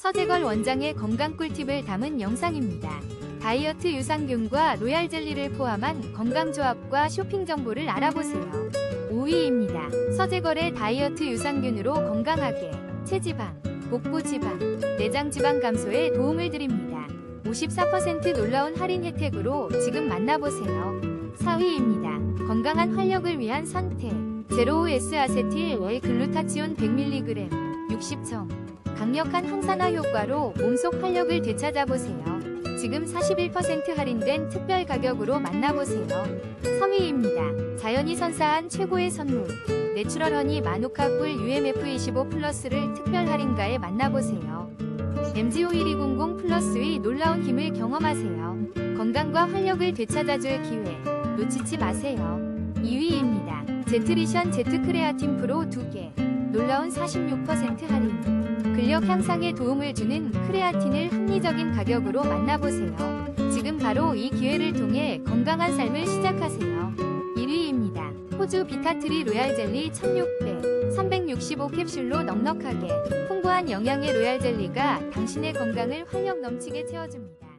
서재걸 원장의 건강 꿀팁을 담은 영상입니다. 다이어트 유산균과 로얄 젤리를 포함한 건강조합과 쇼핑 정보를 알아보세요. 5위입니다. 서재걸의 다이어트 유산균으로 건강하게 체지방, 복부 지방, 내장 지방 감소에 도움을 드립니다. 54% 놀라운 할인 혜택으로 지금 만나보세요. 4위입니다. 건강한 활력을 위한 선택. 제로오S 아세틸 월 글루타치온 100mg 60청. 강력한 항산화 효과로 몸속 활력을 되찾아보세요. 지금 41% 할인된 특별 가격으로 만나보세요. 3위입니다. 자연이 선사한 최고의 선물. 내추럴 허니 마누카 꿀 UMF25 플러스를 특별 할인가에 만나보세요. MGO1200 플러스의 놀라운 힘을 경험하세요. 건강과 활력을 되찾아줄 기회. 놓치지 마세요. 2위입니다. 제트리션 제트 크레아틴 프로 2개. 놀라운 46% 할인. 근력 향상에 도움을 주는 크레아틴을 합리적인 가격으로 만나보세요. 지금 바로 이 기회를 통해 건강한 삶을 시작하세요. 1위입니다. 호주 비타트리 로얄 젤리 1600, 365 캡슐로 넉넉하게 풍부한 영양의 로얄 젤리가 당신의 건강을 활력 넘치게 채워줍니다.